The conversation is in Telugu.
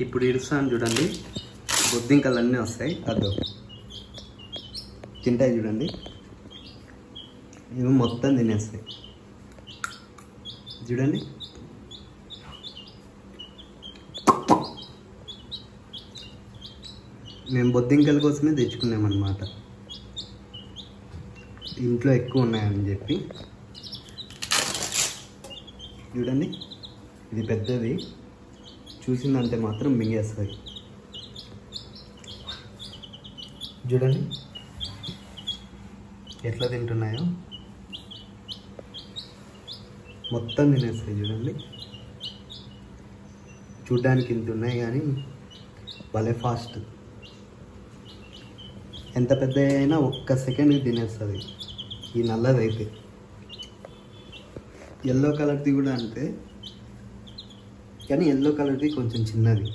ఇప్పుడు ఇడుస్తాను చూడండి. బొద్దింకలు అన్నీ వస్తాయి. అద్దు తింటాయి చూడండి. ఇవి మొత్తం తినేస్తాయి. చూడండి. మేము బొద్దింకల కోసమే తెచ్చుకున్నామన్నమాట. ఇంట్లో ఎక్కువ ఉన్నాయని చెప్పి. చూడండి. ఇది పెద్దది. చూసిందంటే మాత్రం మింగేస్తుంది. చూడండి. ఎట్లా తింటున్నాయో. మొత్తం తినేస్తాయి చూడండి. చూడ్డానికి ఇంత ఉన్నాయి కానీ భలే ఫాస్ట్. ఎంత పెద్ద అయినా ఒక్క సెకండ్కి తినేస్తుంది. ఈ నల్లది అయితే ఎల్లో కలర్ది కూడా అంతే. కానీ ఎల్లో కలర్ది కొంచెం చిన్నది.